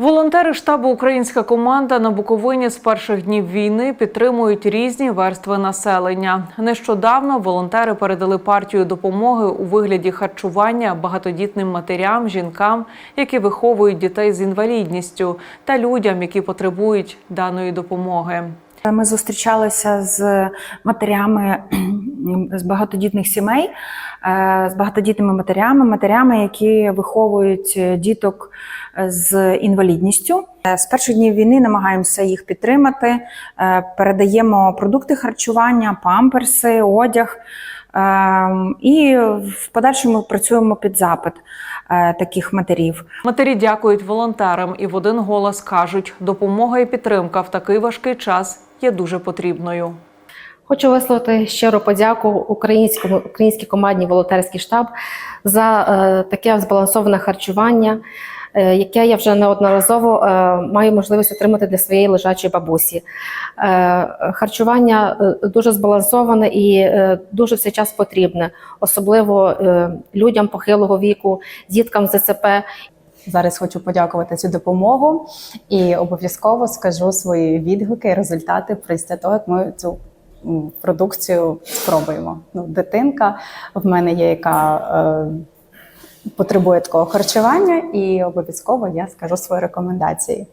Волонтери штабу Українська команда на Буковині з перших днів війни підтримують різні верстви населення. Нещодавно волонтери передали партію допомоги у вигляді харчування багатодітним матерям, жінкам, які виховують дітей з інвалідністю, та людям, які потребують даної допомоги. Ми зустрічалися з матерями з багатодітних сімей, е, з багатодітними матерями, матерями, які виховують діток з інвалідністю. Е, З перших днів війни намагаємося їх підтримати, е, передаємо продукти харчування, памперси, одяг. Е, І в подальшому працюємо під запит е, таких матерів. Матері дякують волонтерам і в один голос кажуть, допомога і підтримка в такий важкий час є дуже потрібною. Хочу висловити щиру подяку українському українській командній волонтерський штаб за е, таке збалансоване харчування, е, яке я вже неодноразово е, маю можливість отримати для своєї лежачої бабусі. Е, харчування е, дуже збалансоване і е, дуже в цей час потрібне, особливо е, людям похилого віку, діткам з ДЦП Зараз хочу подякувати цю допомогу і обов'язково скажу свої відгуки і результати після того, як ми цю продукцію спробуємо. Ну, дитинка в мене є, яка е, потребує такого харчування, і обов'язково я скажу свої рекомендації.